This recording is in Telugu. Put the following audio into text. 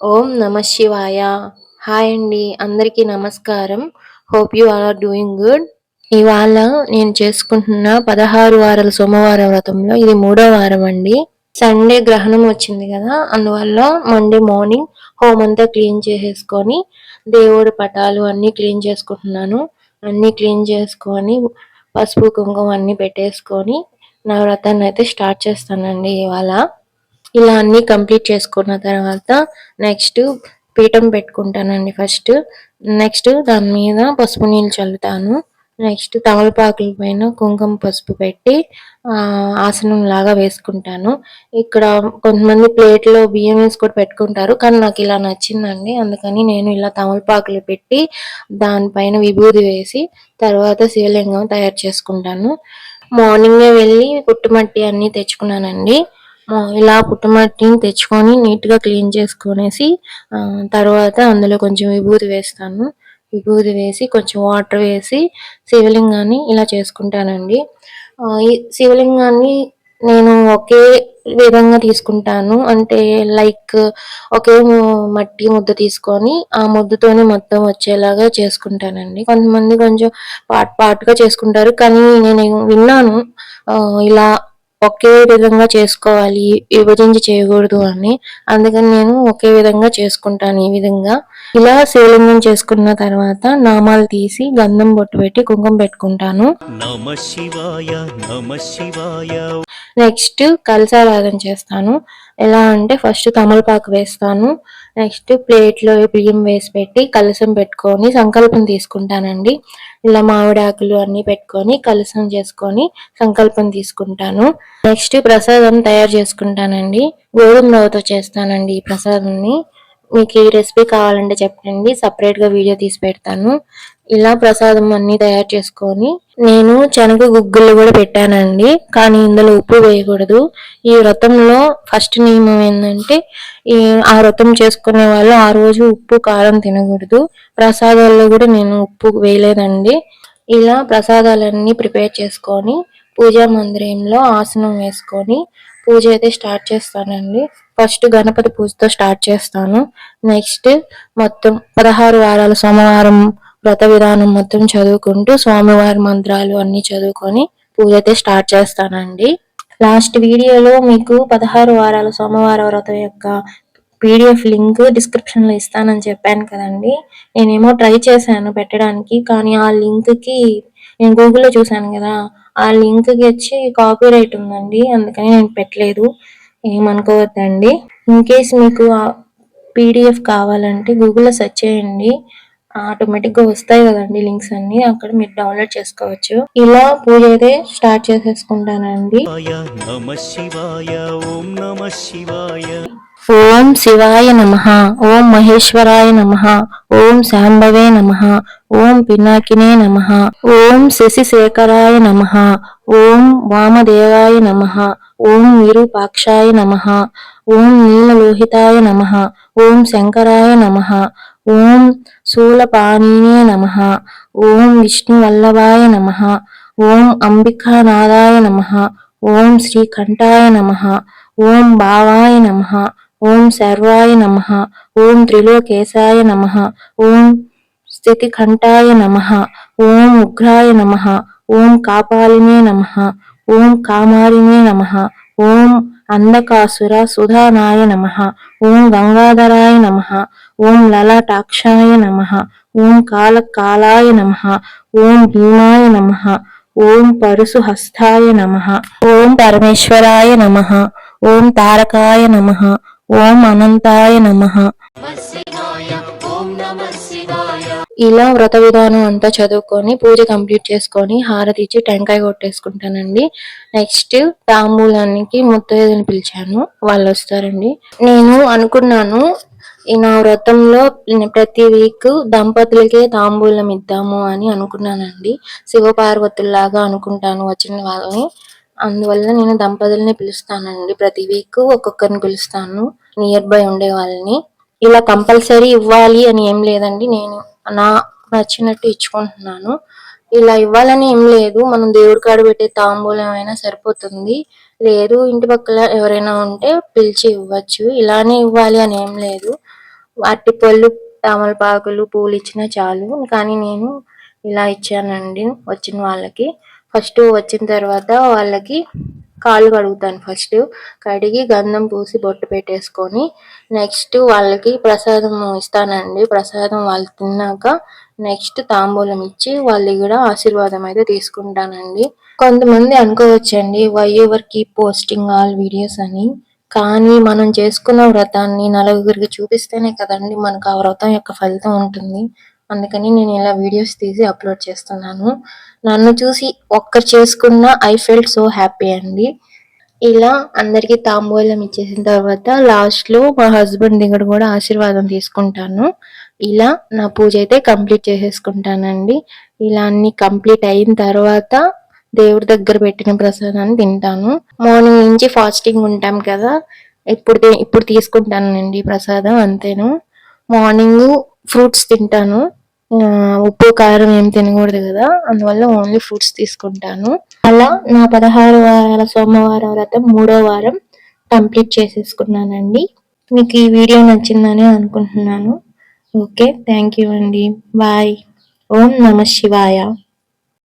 ఓం నమ శివాయ. హాయ్ అండి అందరికీ నమస్కారం. Hope you are doing good. ఇవాళ నేను చేసుకుంటున్న పదహారు వారాల సోమవారం వ్రతంలో ఇది మూడో వారం అండి. సండే గ్రహణం వచ్చింది కదా అందువల్ల మండే మార్నింగ్ హోమ్ అంతా క్లీన్ చేసేసుకొని దేవుడి పటాలు అన్నీ క్లీన్ చేసుకుంటున్నాను. అన్నీ క్లీన్ చేసుకొని పసుపు కుంకుమ అన్నీ పెట్టేసుకొని నా వ్రతాన్ని అయితే స్టార్ట్ చేస్తానండి ఇవాళ. ఇలా అన్ని కంప్లీట్ చేసుకున్న తర్వాత నెక్స్ట్ పీఠం పెట్టుకుంటానండి ఫస్ట్. నెక్స్ట్ దాని మీద పసుపు నీళ్ళు చల్లుతాను. నెక్స్ట్ తమలపాకుల పైన కుంకుమ పసుపు పెట్టి ఆసనం లాగా వేసుకుంటాను. ఇక్కడ కొంతమంది ప్లేట్లో బియ్యం వేసి కూడా పెట్టుకుంటారు కానీ నాకు ఇలా నచ్చిందండి. అందుకని నేను ఇలా తమలపాకులు పెట్టి దానిపైన విభూది వేసి తర్వాత శివలింగం తయారు చేసుకుంటాను. మార్నింగే వెళ్ళి పుట్టుమట్టి అన్నీ తెచ్చుకున్నానండి. ఇలా పుట్టుమట్టిని తెచ్చుకొని నీట్గా క్లీన్ చేసుకునేసి తర్వాత అందులో కొంచెం విభూతి వేస్తాను. విభూతి వేసి కొంచెం వాటర్ వేసి శివలింగాన్ని ఇలా చేసుకుంటానండి. ఈ శివలింగాన్ని నేను ఒకే విధంగా తీసుకుంటాను. అంటే లైక్ ఒకే మట్టి ముద్ద తీసుకొని ఆ ముద్దతోనే మొత్తం వచ్చేలాగా చేసుకుంటానండి. కొంతమంది కొంచెం పార్ట్ పాటుగా చేసుకుంటారు. కానీ నేను విన్నాను ఇలా ఒకే విధంగా చేసుకోవాలి విభజించి చేయకూడదు అని. అందుకని నేను ఒకే విధంగా చేసుకుంటాను ఈ విధంగా. ఇలా శివలింగం చేసుకున్న తర్వాత నామాలు తీసి గంధం బొట్టు పెట్టి కుంకుమ పెట్టుకుంటాను. నెక్స్ట్ కలసారాధన చేస్తాను. ఎలా అంటే ఫస్ట్ తమలపాకు వేస్తాను. నెక్స్ట్ ప్లేట్లో బియ్యం వేసి పెట్టి కలసం పెట్టుకొని సంకల్పం తీసుకుంటానండి. ఇలా మామిడాకులు అన్నీ పెట్టుకొని కలసం చేసుకొని సంకల్పం తీసుకుంటాను. నెక్స్ట్ ప్రసాదం తయారు చేసుకుంటానండి. గోధుమ రవ్వతో చేస్తానండి ఈ ప్రసాదాన్ని. మీకు ఈ రెసిపీ కావాలంటే చెప్పండి. సపరేట్గా వీడియో తీసి పెడతాను. ఇలా ప్రసాదం అన్ని తయారు చేసుకొని నేను శనగ గుగ్గులు కూడా పెట్టానండి. కానీ ఇందులో ఉప్పు వేయకూడదు. ఈ వ్రతంలో ఫస్ట్ నియమం ఏంటంటే ఈ ఆ వ్రతం చేసుకునే వాళ్ళు ఆ రోజు ఉప్పు కారం తినకూడదు. ప్రసాదాల్లో కూడా నేను ఉప్పు వేయలేదండి. ఇలా ప్రసాదాలన్నీ ప్రిపేర్ చేసుకొని పూజా మందిరంలో ఆసనం వేసుకొని పూజ అయితే స్టార్ట్ చేస్తానండి. ఫస్ట్ గణపతి పూజతో స్టార్ట్ చేస్తాను. నెక్స్ట్ మొత్తం పదహారు వారాల సోమవారం వ్రత విధానం మొత్తం చదువుకుంటూ స్వామివారి మంత్రాలు అన్ని చదువుకొని పూజ అయితే స్టార్ట్ చేస్తానండి. లాస్ట్ వీడియోలో మీకు పదహారు వారాల సోమవార వ్రతం యొక్క పీడిఎఫ్ లింక్ డిస్క్రిప్షన్లో ఇస్తానని చెప్పాను కదండి. నేనేమో ట్రై చేశాను పెట్టడానికి కానీ ఆ లింక్కి నేను గూగుల్లో చూశాను కదా ఆ లింక్కి వచ్చి కాపీ రైట్ ఉందండి అందుకని నేను పెట్టలేదు. ఏమనుకోవద్దండి. ఇన్ కేస్ మీకు పీడిఎఫ్ కావాలంటే గూగుల్లో సెర్చ్ చేయండి. ఆటోమేటిక్గా వస్తాయి కదండి లింక్స్ అన్ని. అక్కడ మీరు డౌన్లోడ్ చేసుకోవచ్చు. ఇలా పూజ అయితే స్టార్ట్ చేసేసుకుంటానండి. ఓం శివాయ నమ ఓం మహేశ్వరాయ నమ ఓం శాంభవే నమ ఓం పినాకినే నమ ఓం శశిశేఖరాయ నమ ఓం వామదేవాయ నమ ఓం విరూపాక్షాయ నమ ఓం నీలలోహితాయ నమ ఓం శంకరాయ నమ ఓం శూలపాణినే నమ ఓం విష్ణువల్లభాయ నమ ఓం అంబికానాథాయ నమ ఓం శ్రీకంఠాయ నమ ఓం భావాయ నమ ఓం సర్వాయ నమ ఓం త్రిలోకేశాయ నమ ఓం స్థితికంఠాయ నమ ఓం ఉగ్రాయ నమ ఓం కాపాలినే నమ ఓం కామారినే నమ ఓం అంధకాసుర సుధానాయ నమ ఓం గంగాధరాయ నమ ఓం లలాటాక్షాయ నమ ఓం కాలకాలాయ నమ ఓం భీమాయ నమ ఓం పరుసుహస్తాయ నమ ఓం పరమేశ్వరాయ నమ ఓం తారకాయ నమ ఓం అనంతాయ నమ ఇలా వ్రత విధానం అంతా చదువుకొని పూజ కంప్లీట్ చేసుకొని హారతి ఇచ్చి టెంకాయ కొట్టేసుకుంటానండి. నెక్స్ట్ తాంబూలానికి ముత్తైదుని పిలిచాను. వాళ్ళు వస్తారండి నేను అనుకున్నాను ఈ నా వ్రతంలో ప్రతి వీక్ దంపతులకే తాంబూలం ఇద్దాము అని అనుకున్నానండి. శివపార్వతుల్లాగా అనుకుంటాను వచ్చిన వాళ్ళని. అందువల్ల నేను దంపతుల్ని పిలుస్తానండి. ప్రతి వీక్ ఒక్కొక్కరిని పిలుస్తాను. నియర్ బై ఉండే వాళ్ళని. ఇలా కంపల్సరీ ఇవ్వాలి అని ఏం లేదండి. నేను నాకు నచ్చినట్టు ఇచ్చుకుంటున్నాను. ఇలా ఇవ్వాలని ఏం లేదు. మనం దేవుడి కాడ పెట్టే తాంబూలం అయినా సరిపోతుంది. లేదు ఇంటి పక్కల ఎవరైనా ఉంటే పిలిచి ఇవ్వచ్చు. ఇలానే ఇవ్వాలి అని ఏం లేదు. అరటిపళ్ళు తమలపాకులు పూలు ఇచ్చినా చాలు. కానీ నేను ఇలా ఇచ్చానండి వచ్చిన వాళ్ళకి. ఫస్ట్ వచ్చిన తర్వాత వాళ్ళకి కాళ్ళు కడుగుతాను ఫస్ట్. కడిగి గంధం పూసి బొట్టు పెట్టేసుకొని నెక్స్ట్ వాళ్ళకి ప్రసాదం ఇస్తానండి. ప్రసాదం వాళ్ళు తిన్నాక నెక్స్ట్ తాంబూలం ఇచ్చి వాళ్ళు కూడా ఆశీర్వాదం అయితే తీసుకుంటానండి. కొంతమంది అనుకోవచ్చండి why ever keep posting all videos అని. కానీ మనం చేసుకున్న వ్రతాన్ని నలుగురికి చూపిస్తేనే కదండి మనకు ఆ వ్రతం యొక్క ఫలితం ఉంటుంది. అందుకని నేను ఇలా వీడియోస్ తీసి అప్లోడ్ చేస్తున్నాను. నన్ను చూసి ఒక్కరు చేసుకున్న ఐ ఫెల్ట్ సో హ్యాపీ అండి. ఇలా అందరికి తాంబూలం ఇచ్చేసిన తర్వాత లాస్ట్లో మా హస్బెండ్ దగ్గర కూడా ఆశీర్వాదం తీసుకుంటాను. ఇలా నా పూజ అయితే కంప్లీట్ చేసేసుకుంటానండి. ఇలా అన్ని కంప్లీట్ అయిన తర్వాత దేవుడి దగ్గర పెట్టిన ప్రసాదాన్ని తింటాను. మార్నింగ్ నుంచి ఫాస్టింగ్ ఉంటాం కదా ఇప్పుడు తి- ఇప్పుడు తీసుకుంటానండి ప్రసాదం అంతేను. మార్నింగ్ ఫ్రూట్స్ తింటాను. ఉప్పు కారం ఏం తినకూడదు కదా. అందువల్ల ఓన్లీ ఫ్రూట్స్ తీసుకుంటాను. అలా నా పదహారు వారాల సోమవారం వ్రతం మూడో వారం కంప్లీట్ చేసేసుకున్నానండి. మీకు ఈ వీడియో నచ్చిందని అనుకుంటున్నాను. ఓకే థ్యాంక్ యూ అండి. బాయ్ ఓం నమ శివాయ.